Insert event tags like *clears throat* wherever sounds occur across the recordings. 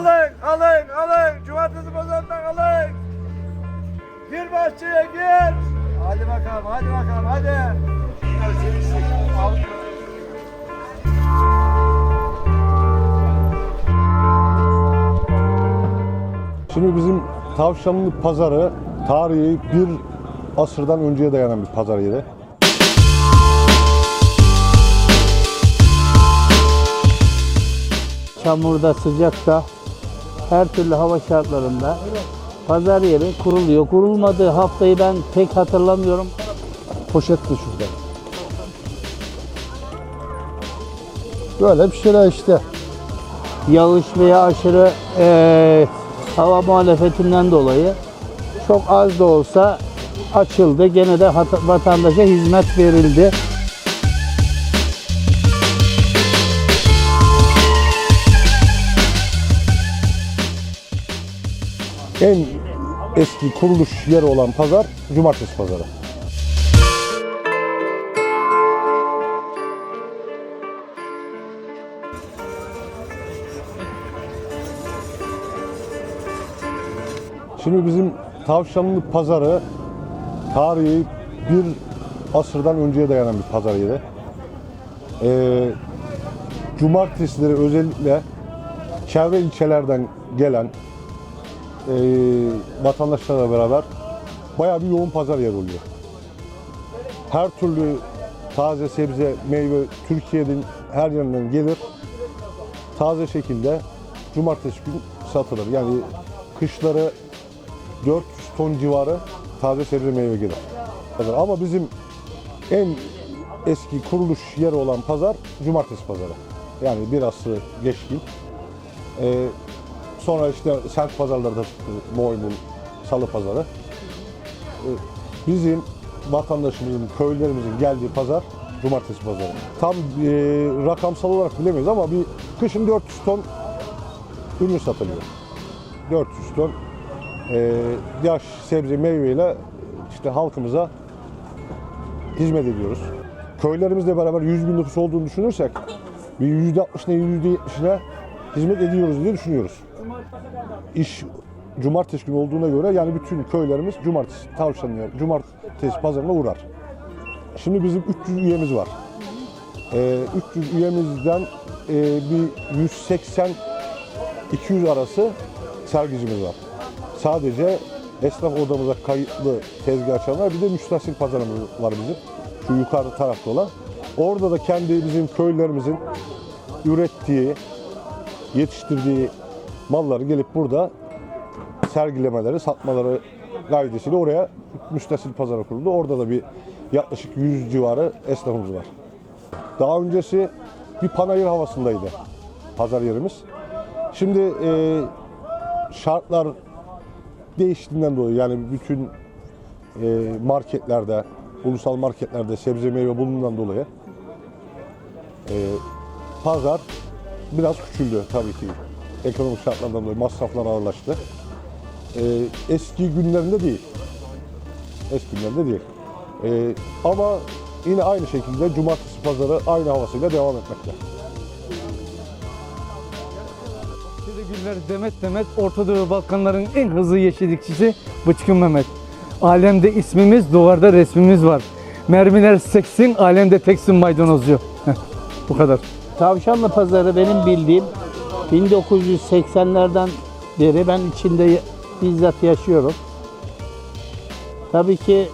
Alın, alın, alın. Cumartesi pazarından alın. Gir bahçeye gir. Hadi bakalım, hadi bakalım, hadi. Şimdi bizim Tavşanlı pazarı tarihi bir asırdan önceye dayanan bir pazar yeri. çamurda, sıcakta, her türlü hava şartlarında pazar yeri kuruluyor. Kurulmadığı haftayı ben pek hatırlamıyorum. Poşet de şurada. Böyle bir şeyler işte. Yağış veya aşırı eee, hava muhalefetinden dolayı çok az da olsa açıldı. Gene de vatandaşa hizmet verildi. En eski kuruluş yeri olan pazar Cumartesi pazarı. Şimdi bizim Tavşanlı pazarı tarihi bir asırdan önceye dayanan bir pazar yeri. Ee, cumartesileri özellikle çevre ilçelerden gelen e, vatandaşlarla beraber bayağı bir yoğun pazar yeri oluyor. Her türlü taze sebze, meyve Türkiye'nin her yerinden gelir. Taze şekilde cumartesi gün satılır. Yani kışları 400 ton civarı taze sebze meyve gelir. Ama bizim en eski kuruluş yeri olan pazar cumartesi pazarı. Yani bir asrı geçkin. Ee, Sonra işte sent pazarları da çıktı. Boynun, salı pazarı. Ee, Bizim vatandaşımızın, köylerimizin geldiği pazar cumartesi pazarı. Tam e, rakamsal olarak bilemeyiz ama bir kışın 400 ton ürün satılıyor. 400 ton e, yaş sebze meyveyle işte halkımıza hizmet ediyoruz. Köylerimizle beraber 100 bin nüfus olduğunu düşünürsek bir %60'ına %70'ine hizmet ediyoruz diye düşünüyoruz. İş cumartesi günü olduğuna göre yani bütün köylerimiz cumartesi tavşanlıya, cumartesi pazarına uğrar. Şimdi bizim 300 üyemiz var. Ee, 300 üyemizden e, bir 180 200 arası sergicimiz var. Sadece esnaf odamıza kayıtlı tezgah açanlar bir de müstahsil pazarımız var bizim. Şu yukarı tarafta olan. Orada da kendi bizim köylerimizin ürettiği, yetiştirdiği malları gelip burada sergilemeleri, satmaları gaydesiyle oraya müstahsil pazara kuruldu. Orada da bir yaklaşık 100 civarı esnafımız var. Daha öncesi bir panayır havasındaydı pazar yerimiz. Şimdi e, şartlar değiştiğinden dolayı yani bütün e, marketlerde, ulusal marketlerde sebze meyve bulunduğundan dolayı e, pazar biraz küçüldü tabii ki. Ekonomik şartlardan dolayı masraflar ağırlaştı. E, eski günlerinde değil. Eski günlerinde değil. E, ama yine aynı şekilde cumartesi pazarı aynı havasıyla devam etmekte. Bahçede güller demet demet Orta Doğu Balkanların en hızlı yeşillikçisi Bıçkın Mehmet. Alemde ismimiz, duvarda resmimiz var. Mermiler seksin, alemde teksin maydanozcu. Heh, Bu kadar. Tavşanlı pazarı benim bildiğim 1980'lerden beri ben içinde bizzat yaşıyorum. Tabii ki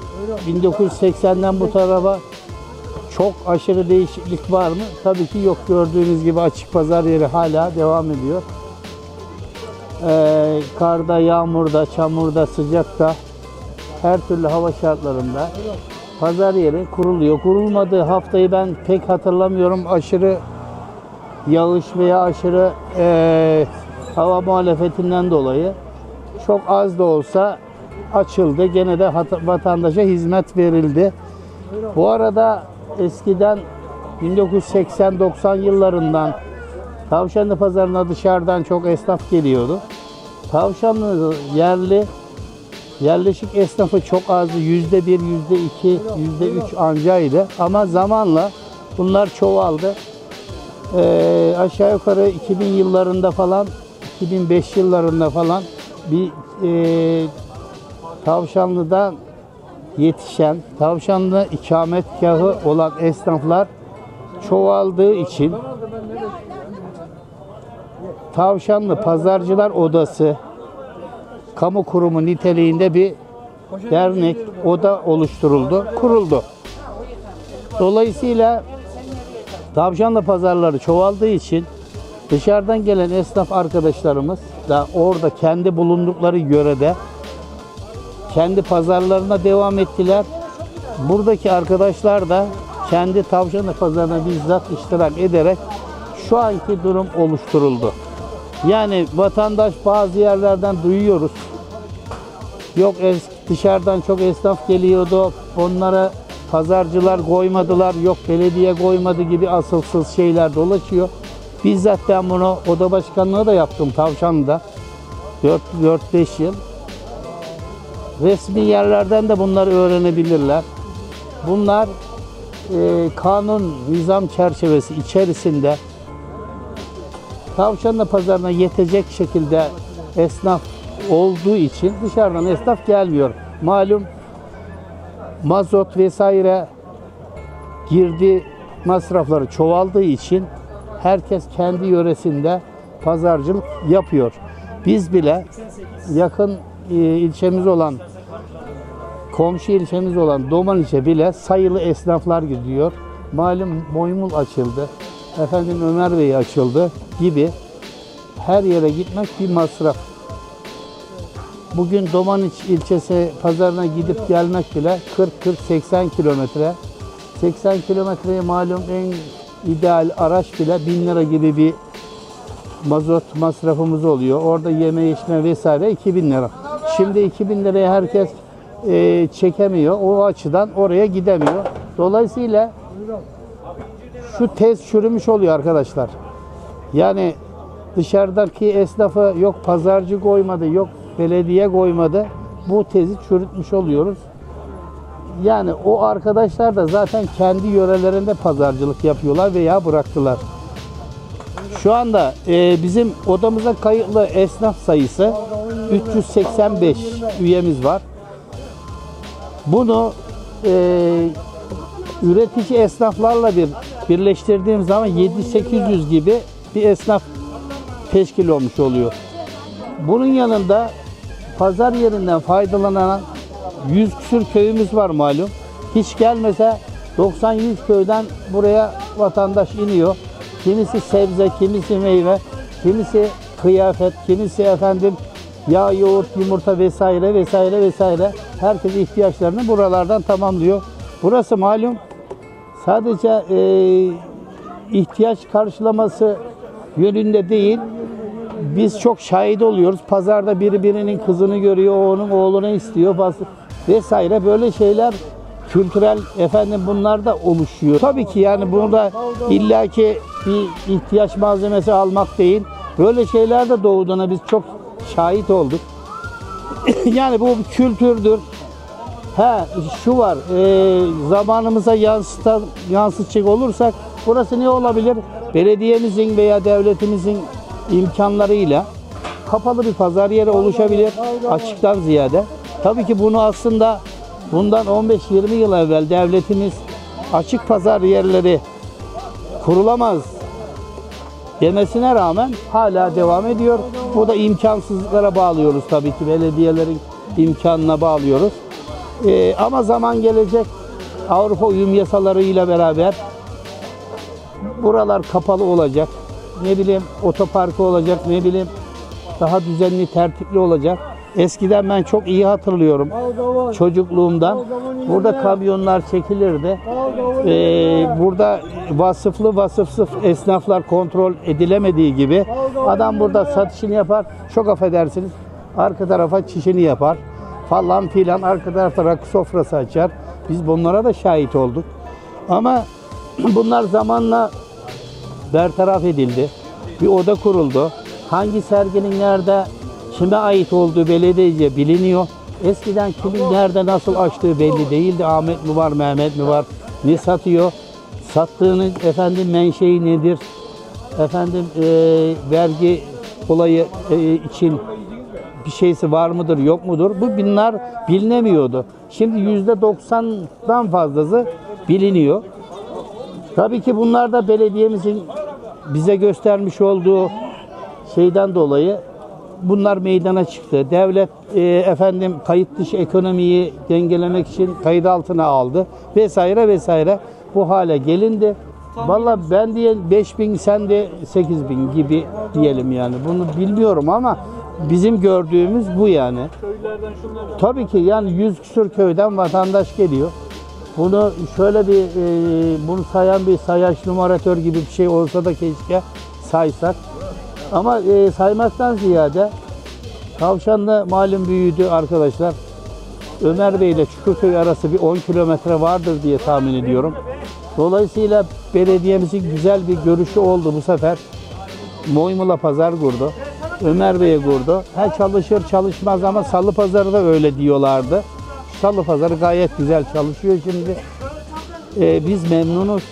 1980'den bu tarafa çok aşırı değişiklik var mı? Tabii ki yok. Gördüğünüz gibi açık pazar yeri hala devam ediyor. Ee, karda, yağmurda, çamurda, sıcakta her türlü hava şartlarında pazar yeri kuruluyor. Kurulmadığı haftayı ben pek hatırlamıyorum. Aşırı yağış veya aşırı eee, hava muhalefetinden dolayı çok az da olsa açıldı. Gene de vatandaşa hizmet verildi. Bu arada eskiden 1980-90 yıllarından Tavşanlı pazarına dışarıdan çok esnaf geliyordu. Tavşanlı yerli yerleşik esnafı çok azdı. Yüzde bir, yüzde iki, yüzde üç ancaydı. Ama zamanla bunlar çoğaldı. Ee, aşağı yukarı 2000 yıllarında falan 2005 yıllarında falan bir e, Tavşanlı'da yetişen, Tavşanlı ikametgahı olan esnaflar çoğaldığı için Tavşanlı Pazarcılar Odası kamu kurumu niteliğinde bir dernek, oda oluşturuldu, kuruldu. Dolayısıyla Tavşanlı pazarları çoğaldığı için dışarıdan gelen esnaf arkadaşlarımız da orada kendi bulundukları yörede kendi pazarlarına devam ettiler. Buradaki arkadaşlar da kendi Tavşanlı pazarına bizzat iştirak ederek şu anki durum oluşturuldu. Yani vatandaş bazı yerlerden duyuyoruz. Yok dışarıdan çok esnaf geliyordu. Onlara pazarcılar koymadılar. Yok belediye koymadı gibi asılsız şeyler dolaşıyor. Bizzat ben bunu oda başkanlığı da yaptım Tavşanlı'da. 4-5 yıl. Resmi yerlerden de bunları öğrenebilirler. Bunlar e, kanun, nizam çerçevesi içerisinde Tavşanlı pazarına yetecek şekilde esnaf olduğu için dışarıdan esnaf gelmiyor. Malum mazot vesaire girdi masrafları çoğaldığı için herkes kendi yöresinde pazarcılık yapıyor. Biz bile yakın e, ilçemiz olan komşu ilçemiz olan Domaniç'e bile sayılı esnaflar gidiyor. Malum Moymul açıldı. Efendim Ömer Bey açıldı gibi her yere gitmek bir masraf. Bugün Domaniç ilçesi pazarına gidip gelmek bile 40-40-80 kilometre. 80 kilometreye malum en ideal araç bile 1000 lira gibi bir mazot masrafımız oluyor. Orada yeme içme vesaire 2000 lira. Şimdi 2000 liraya herkes e, çekemiyor. O açıdan oraya gidemiyor. Dolayısıyla şu tez çürümüş oluyor arkadaşlar. Yani dışarıdaki esnafı yok pazarcı koymadı, yok belediye koymadı. Bu tezi çürütmüş oluyoruz. Yani o arkadaşlar da zaten kendi yörelerinde pazarcılık yapıyorlar veya bıraktılar. Şu anda e, bizim odamıza kayıtlı esnaf sayısı 385 üyemiz var. Bunu e, üretici esnaflarla bir birleştirdiğim zaman 7-800 gibi bir esnaf teşkil olmuş oluyor. Bunun yanında pazar yerinden faydalanan 100 küsür köyümüz var malum. Hiç gelmese 90-100 köyden buraya vatandaş iniyor. Kimisi sebze, kimisi meyve, kimisi kıyafet, kimisi efendim yağ, yoğurt, yumurta vesaire vesaire vesaire. Herkes ihtiyaçlarını buralardan tamamlıyor. Burası malum sadece e, ihtiyaç karşılaması yönünde değil, biz çok şahit oluyoruz. Pazarda biri birinin kızını görüyor, onun oğlunu istiyor bas- vesaire böyle şeyler kültürel efendim bunlar da oluşuyor. Tabii ki yani burada illaki bir ihtiyaç malzemesi almak değil. Böyle şeyler de doğduğuna biz çok şahit olduk. *coughs* yani bu bir kültürdür. Ha şu var, e, zamanımıza yansıta, yansıtacak olursak burası ne olabilir? Belediyemizin veya devletimizin imkanlarıyla kapalı bir pazar yeri oluşabilir açıktan ziyade. Tabii ki bunu aslında bundan 15-20 yıl evvel devletimiz açık pazar yerleri kurulamaz demesine rağmen hala devam ediyor. Bu da imkansızlıklara bağlıyoruz tabii ki belediyelerin imkanına bağlıyoruz. Ee, ama zaman gelecek Avrupa uyum yasalarıyla beraber buralar kapalı olacak. Ne bileyim otoparkı olacak, ne bileyim daha düzenli, tertipli olacak. Eskiden ben çok iyi hatırlıyorum çocukluğumdan. Burada kamyonlar çekilirdi. Ee, burada vasıflı vasıfsız esnaflar kontrol edilemediği gibi adam burada satışını yapar. Çok affedersiniz. Arka tarafa çişini yapar. Falan filan arka tarafta rakı sofrası açar. Biz bunlara da şahit olduk. Ama *clears throat* bunlar zamanla bertaraf edildi. Bir oda kuruldu. Hangi serginin nerede kime ait olduğu belediyece biliniyor. Eskiden kimin nerede nasıl açtığı belli değildi. Ahmet mi var, Mehmet mi var, ne satıyor? Sattığının efendim menşei nedir? Efendim e, vergi olayı e, için bir şeysi var mıdır yok mudur? Bu bunlar bilinemiyordu. Şimdi yüzde doksandan fazlası biliniyor. Tabii ki bunlar da belediyemizin bize göstermiş olduğu şeyden dolayı bunlar meydana çıktı. Devlet e, efendim kayıt dışı ekonomiyi dengelemek için kayıt altına aldı vesaire vesaire bu hale gelindi. Valla ben diye 5000 sen de 8000 gibi diyelim yani. Bunu bilmiyorum ama bizim gördüğümüz bu yani. Tabii ki yani 100 küsur köyden vatandaş geliyor. Bunu şöyle bir e, bunu sayan bir sayaç numaratör gibi bir şey olsa da keşke saysak. Ama e, saymaktan ziyade Tavşanlı malum büyüdü arkadaşlar. Ömer Bey ile Çukurköy arası bir 10 kilometre vardır diye tahmin ediyorum. Dolayısıyla belediyemizin güzel bir görüşü oldu bu sefer. Moymula pazar kurdu. Ömer Bey'e kurdu. Ha çalışır çalışmaz ama salı pazarı da öyle diyorlardı. Salı pazarı gayet güzel çalışıyor şimdi. Ee, biz memnunuz.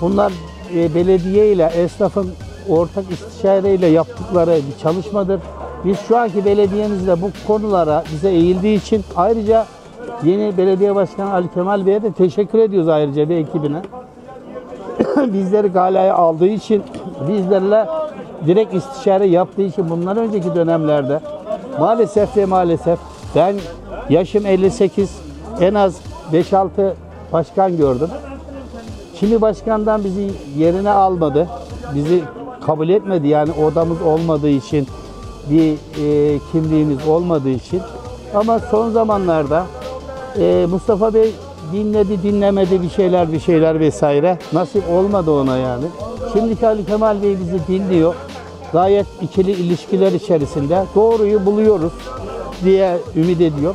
Bunlar e, belediye ile esnafın ortak istişareyle yaptıkları bir çalışmadır. Biz şu anki belediyemizde bu konulara bize eğildiği için ayrıca yeni belediye başkanı Ali Kemal Bey'e de teşekkür ediyoruz ayrıca bir ekibine. *coughs* Bizleri galaya aldığı için bizlerle direkt istişare yaptığı için bundan önceki dönemlerde maalesef ve maalesef ben yaşım 58 en az 5-6 başkan gördüm. Kimi başkandan bizi yerine almadı. Bizi kabul etmedi yani odamız olmadığı için bir e, kimliğimiz olmadığı için. Ama son zamanlarda e, Mustafa Bey dinledi dinlemedi bir şeyler bir şeyler vesaire. Nasip olmadı ona yani. Şimdiki Ali Kemal Bey bizi dinliyor. Gayet ikili ilişkiler içerisinde doğruyu buluyoruz diye ümit ediyor.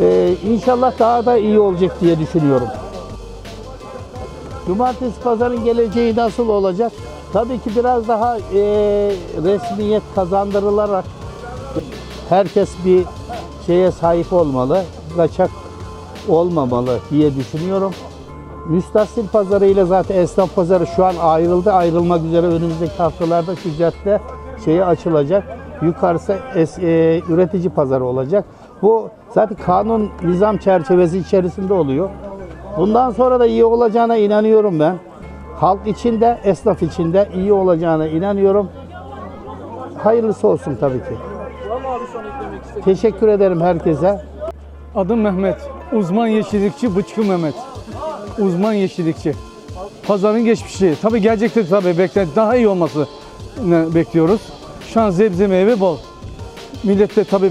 E, inşallah daha da iyi olacak diye düşünüyorum. Cumartesi pazarın geleceği nasıl olacak? Tabii ki biraz daha e, resmiyet kazandırılarak herkes bir şeye sahip olmalı, kaçak olmamalı diye düşünüyorum. Müstahsil pazarı ile zaten esnaf pazarı şu an ayrıldı. Ayrılmak üzere önümüzdeki haftalarda cadde şeye açılacak. Yukarısı es, e, üretici pazarı olacak. Bu zaten kanun nizam çerçevesi içerisinde oluyor. Bundan sonra da iyi olacağına inanıyorum ben. Halk için de, esnaf için de iyi olacağına inanıyorum. Hayırlısı olsun tabii ki. Teşekkür ederim herkese. Adım Mehmet. Uzman yeşillikçi Bıçkı Mehmet. Uzman yeşillikçi. Pazarın geçmişi. Tabii gelecekte tabii beklenti daha iyi olması bekliyoruz. Şu an sebze meyve bol. Millette tabii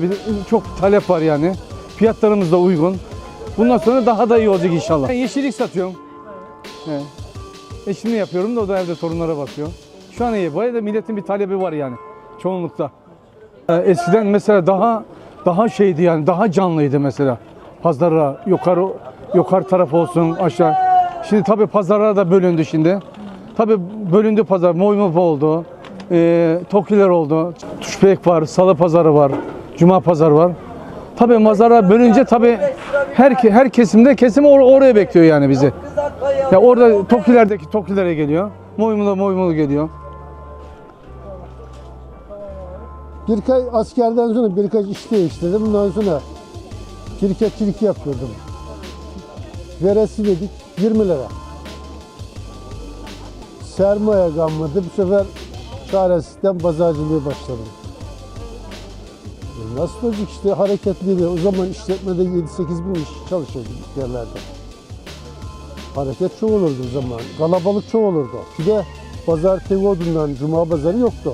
çok talep var yani. Fiyatlarımız da uygun. Bundan sonra daha da iyi olacak inşallah. Ben yeşillik satıyorum. He. Eşimle yapıyorum da o da evde torunlara bakıyor. Şu an iyi. Bu arada milletin bir talebi var yani. Çoğunlukta. Ee, Eskiden mesela daha daha şeydi yani daha canlıydı mesela. Pazara yukarı yukarı taraf olsun aşağı. Şimdi tabii pazarlar da bölündü şimdi. Tabii bölündü pazar. Moymuf oldu. E, Tokiler oldu. Tuşbek var. Salı pazarı var. Cuma pazarı var. Tabii mazara bölünce tabii her her kesimde kesim or- oraya bekliyor yani bizi. Ya orada Tokilerdeki Tokilere geliyor. Moymulu Moymulu geliyor. Birkaç askerden sonra birkaç iş değiştirdim. Bundan sonra kirketçilik yapıyordum. Veresi dedik 20 lira. Sermaye kalmadı. Bu sefer çaresizden pazarcılığı başladım. E Nasıl olacak işte hareketliydi. O zaman işletmede 7-8 bin iş çalışıyordu yerlerde. Hareket çok olurdu o zaman. Kalabalık çok olurdu. Bir de pazar Tevodun'dan cuma pazarı yoktu.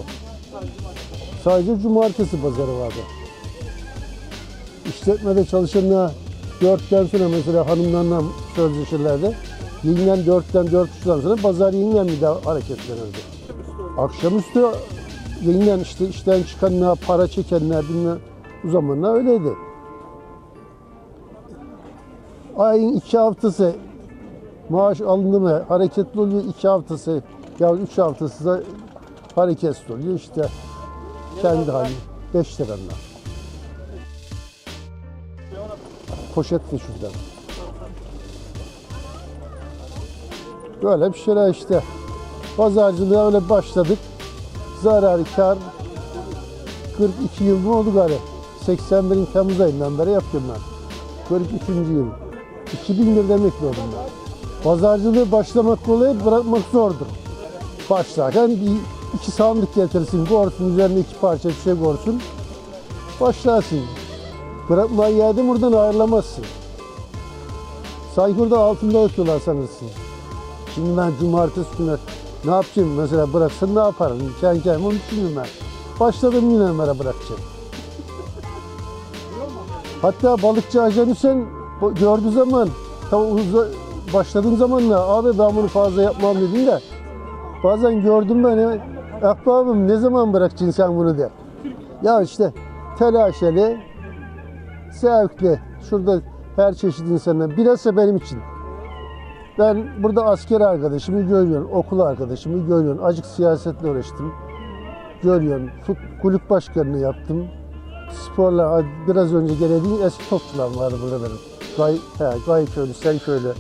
Sadece cumartesi pazarı vardı. İşletmede çalışanlar dörtten sonra mesela hanımlarla sözleşirlerdi. Yeniden dörtten dört sonra pazar yeniden bir daha hareketlenirdi. Akşamüstü yeniden işte işten çıkanlar, para çekenler bilmem o zamanlar öyleydi. Ayın iki haftası maaş alındı mı hareketli oluyor iki haftası ya üç haftası da hareketsiz oluyor işte kendi hali 5 liranla. Poşet de şuradan. Böyle bir şeyler işte. Pazarcılığa öyle başladık. Zarar, kar 42 yıl mı oldu gari? 81'in Temmuz ayından beri yapıyorum ben. 43. yıl. 2001'de emekli oldum ben. Pazarcılığı başlamak kolay, bırakmak zordur. Başlarken bir iki sandık getirsin, gorsun, üzerine iki parça bir şey gorsun. Başlarsın. Bırakmayı yerde buradan ayrılamazsın. Sanki orada altında ötüyorlar sanırsın. Şimdi ben cumartesi günü ne yapacağım mesela bıraksın ne yaparım? Kendi kendime onu düşünüyorum ben. Başladım yine Ömer'e bırakacağım. Hatta balıkçı Ajan Hüseyin gördüğü zaman tam uza- başladığım zaman da abi ben bunu fazla yapmam dedim de bazen gördüm beni ahbabım ne zaman bırakacaksın sen bunu der. Ya işte telaşeli, zevkli, şurada her çeşit insanlar. Bilhassa benim için. Ben burada asker arkadaşımı görüyorum, okul arkadaşımı görüyorum. Acık siyasetle uğraştım. Görüyorum. Fut, kulüp başkanını yaptım. Sporla biraz önce geldiğim eski topçular vardı burada benim. Gay, he, Gayköylü, Selköylü.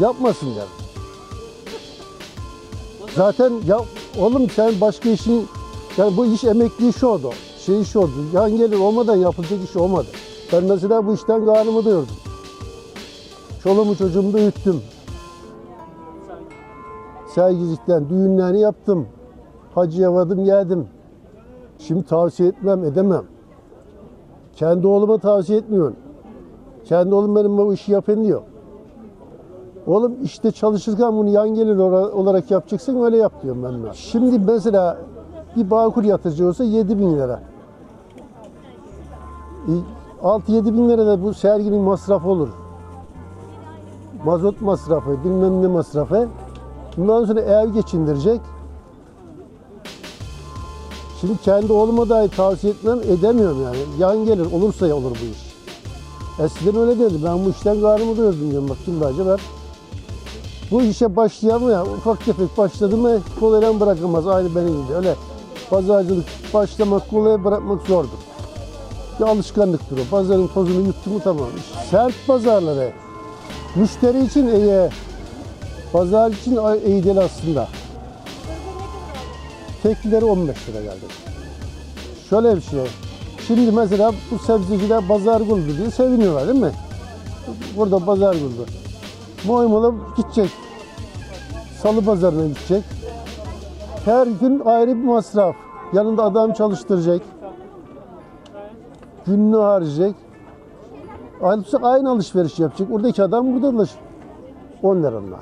Yapmasın yani. Zaten ya oğlum sen başka işin yani bu iş emekli iş oldu. Şey iş oldu. Yan gelir olmadan yapılacak iş olmadı. Ben mesela bu işten karnımı doyurdum. Çoluğumu çocuğumu büyüttüm. Sergicikten düğünlerini yaptım. Hacı yavadım geldim. Şimdi tavsiye etmem edemem. Kendi oğluma tavsiye etmiyorum. Kendi oğlum benim bu işi yapın diyor. Oğlum işte çalışırken bunu yan gelir olarak yapacaksın öyle yap diyorum ben. de. Şimdi mesela bir Bağkur yatırıcı olsa 7 bin lira. 6-7 bin lira da bu serginin masrafı olur. Mazot masrafı, bilmem ne masrafı. Bundan sonra ev geçindirecek. Şimdi kendi oğluma dahi tavsiye etmem edemiyorum yani. Yan gelir olursa ya olur bu iş. Eskiden öyle dedi. Ben bu işten karnımı doyurdum diyorum. Bak yıllarca ben bu işe başlayan ya ufak tefek başladı mı kolaydan bırakılmaz. Aynı benim gibi öyle pazarcılık başlamak kolay bırakmak zordur. Bir alışkanlıktır o. Pazarın tozunu yuttu mu tamam. Sert pazarları müşteri için iyi, pazar için iyi değil aslında. Teklileri 15 lira geldi. Şöyle bir şey. Şimdi mesela bu sebzeciler pazar kurdu diye seviniyorlar değil mi? Burada pazar kurdu. Moymalı gidecek. Salı pazarına gidecek. Her gün ayrı bir masraf. Yanında adam çalıştıracak. Gününü harcayacak. Aynı, aynı alışveriş yapacak. Oradaki adam burada alış. 10 lirayla.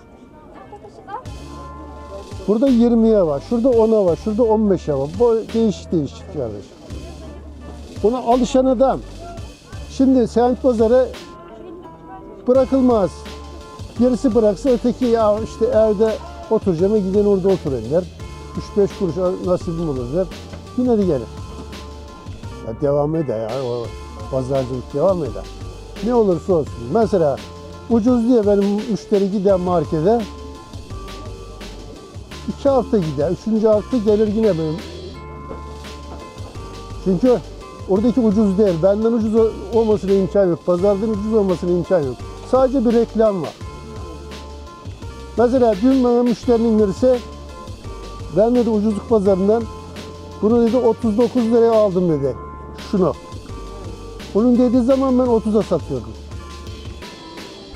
Burada 20'ye var, şurada 10'a var, şurada 15'e var. Bu değişik değişik kardeş. Buna alışan adam. Şimdi semt pazarı bırakılmaz. Birisi bıraksa öteki ya işte evde oturacağım giden orada oturayım der. 3-5 kuruş nasibim olur der. Yine de gelir. Ya devam eder ya o pazarcılık devam eder. Ne olursa olsun. Mesela ucuz diye benim müşteri gider markete. iki hafta gider. Üçüncü hafta gelir yine benim. Çünkü oradaki ucuz değil. Benden ucuz olmasına imkan yok. Pazardan ucuz olmasına imkan yok. Sadece bir reklam var. Mesela dün bana müşterinin birisi ben dedi ucuzluk pazarından bunu dedi 39 liraya aldım dedi. Şunu. Onun dediği zaman ben 30'a satıyordum.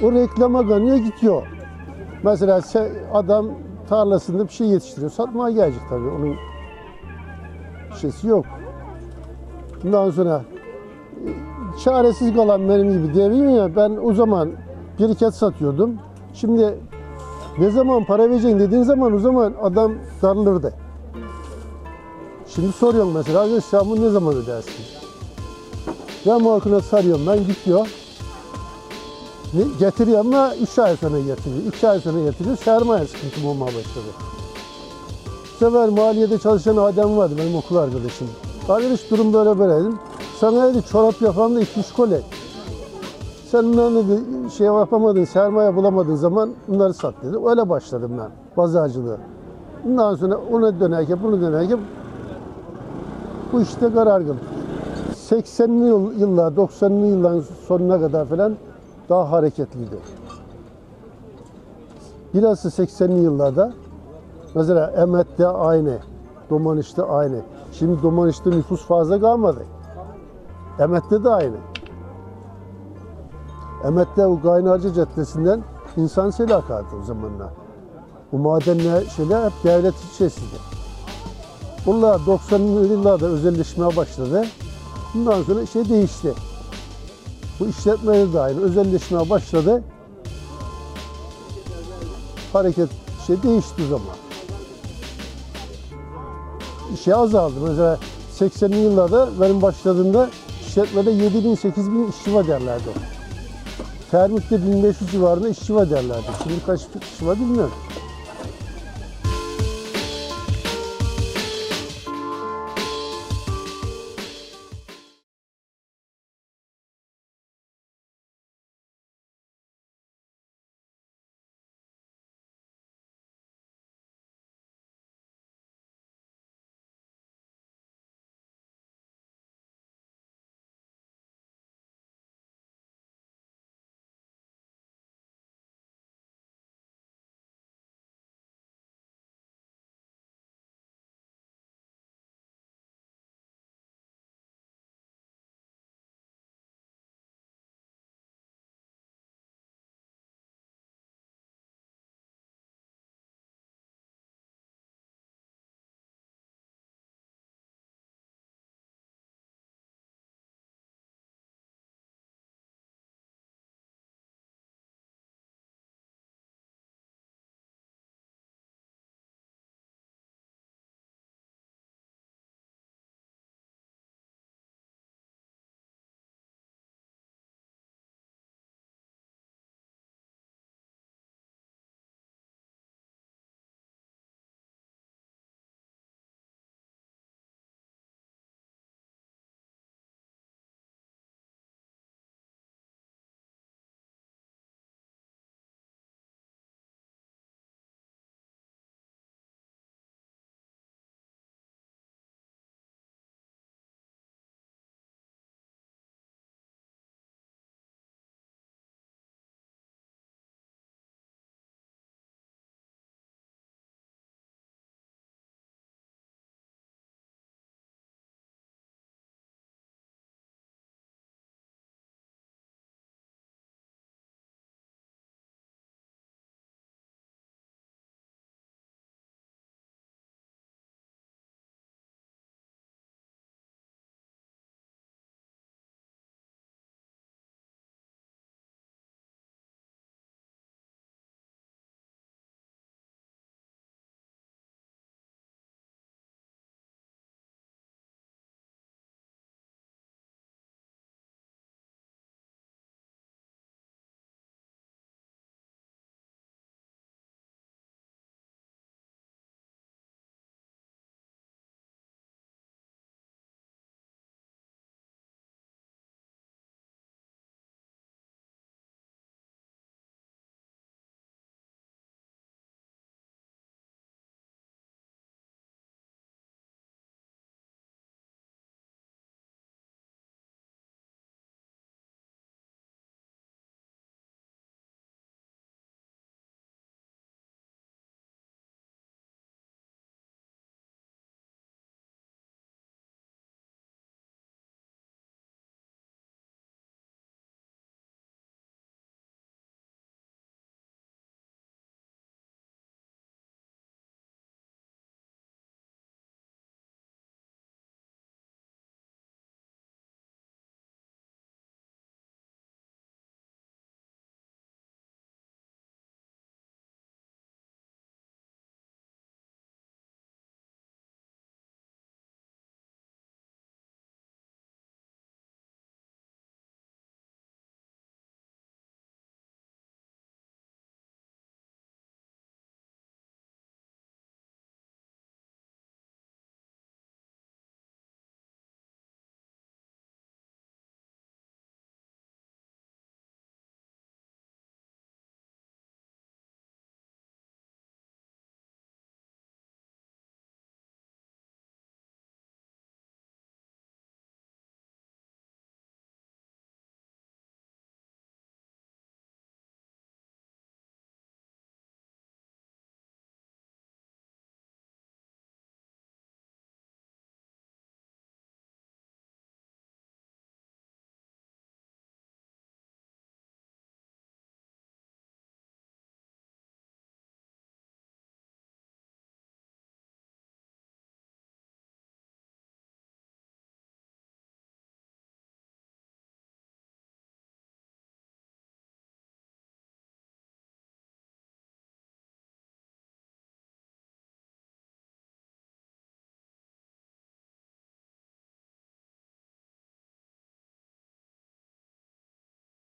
O reklama ganıyor gidiyor. Mesela se- adam tarlasında bir şey yetiştiriyor. Satmaya gelecek tabii. Onun şeysi yok. Bundan sonra e, çaresiz kalan benim gibi diyeyim ya ben o zaman biriket satıyordum. Şimdi ne zaman para vereceksin dediğin zaman o zaman adam darılırdı. Şimdi soruyorum mesela "Arkadaş sen bunu ne zaman ödersin? Ben markına sarıyorum ben gidiyor. Getiriyor ama 3 ay sonra getiriyor. 2 ay sonra getiriyor. Sermaye sıkıntım olmaya başladı. Bu sefer maliyede çalışan adam vardı benim okul arkadaşım. Arkadaş durum böyle böyle dedim. Sana dedi çorap yapan da 2-3 kolej. Sen bundan dedi şey yapamadın, sermaye bulamadığın zaman bunları sat dedi. Öyle başladım ben pazarcılığı. Bundan sonra ona dönerken, bunu dönerken bu işte karar kıldım. 80'li yıl- yıllar, 90'lı yılların sonuna kadar falan daha hareketliydi. Bilhassa 80'li yıllarda Mesela Emet'te aynı, Domaniş'te aynı. Şimdi Domaniş'te nüfus fazla kalmadı. Emet'te de aynı. Emet'te o Gaynarca Caddesi'nden insan seli akardı o zamanlar. Bu madenler şeyler hep devlet içerisinde. Bunlar 90'lı yıllarda özelleşmeye başladı. Bundan sonra şey değişti. Bu işletmeleri de aynı. Özelleşmeye başladı. Hareket şey değişti zaman. Şey azaldı. Mesela 80'li yıllarda benim başladığımda işletmede 7 bin 8 bin işçi var derlerdi. Termik'te 1500 civarında işçi var derlerdi. Şimdi kaç kişi var bilmiyorum.